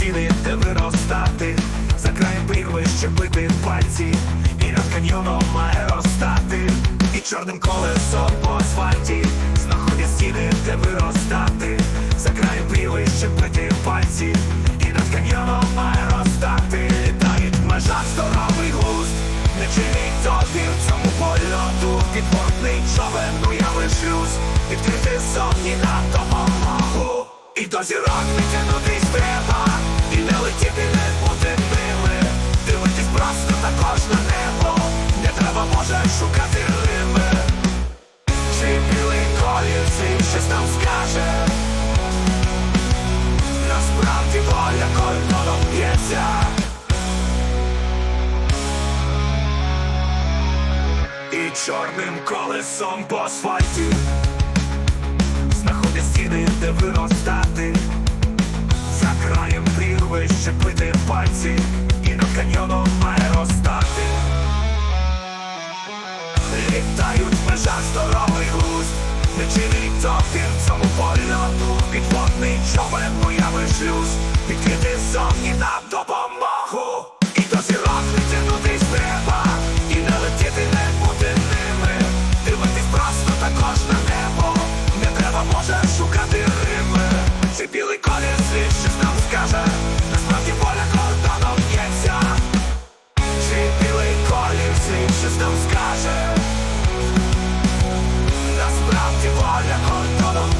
стіни, де виростати, за краєм прірви щепити пальці, і над каньйоном має розстати, і чорним колесом по асфальті, знаходять стіни, де виростати, за краєм прірви щепити пальці, і над каньйоном має розстати, літають в межах здоровий глузд, не чинить опір цьому польоту, підводний човен, уяви шлюз, відкрити зовні на допомогу. І до зірок не тянутись треба, і не летіти, не бути ними, дивитись просто також на небо, не треба може шукати рими. Чи білий колір цей щось нам скаже? Насправді воля кордоном б'ється. І чорним колесом по асфальті Стіни, де виростати. За краєм прірви щепити пальці І над каньйоном має розстати Літають межа здоровий густ, Не чинить опір цьому польоту. Підводний човен, уяви шлюз Відкрити зовні на скаже, насправді поля кордоном б'ється, чи білий колір свій щось нам скаже, насправді воля кордоном.